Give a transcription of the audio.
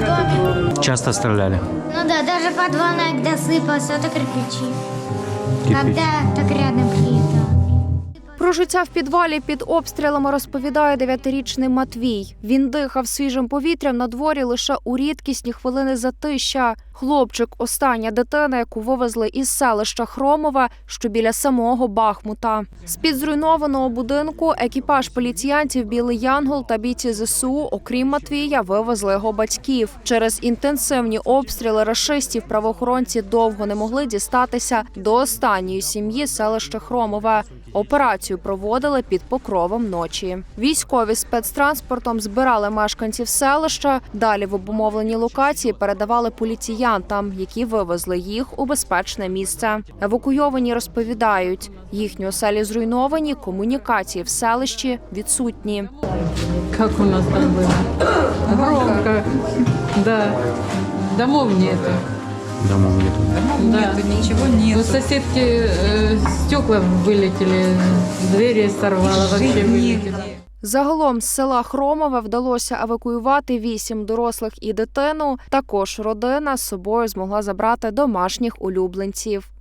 доме. Часто стреляли. Ну да, даже под ванной, иногда сыпался, это кирпичи. Кирпич. Когда так рядом. Про життя в підвалі під обстрілами розповідає дев'ятирічний Матвій. Він дихав свіжим повітрям на дворі лише у рідкісні хвилини затища. Хлопчик, остання дитина, яку вивезли із селища Хромове, що біля самого Бахмута. З під зруйнованого будинку екіпаж поліціянтів Білий Янгол та бійці ЗСУ, окрім Матвія, вивезли його батьків. Через інтенсивні обстріли рашистів правоохоронці довго не могли дістатися до останньої сім'ї селища Хромове. Операцію проводили під покровом ночі. Військові спецтранспортом збирали мешканців селища. Далі в обумовлені локації передавали поліціянтам, які вивезли їх у безпечне місце. Евакуйовані розповідають, їхні оселі зруйновані, комунікації в селищі відсутні. Как у нас там было? Громко. Да. Домов нету. Домов нету. Да. ничего У нет. соседки э, стекла вилетіли, двері сорвало, вообще вилетіли. Загалом з села Хромове вдалося евакуювати вісім дорослих і дитину. Також родина з собою змогла забрати домашніх улюбленців.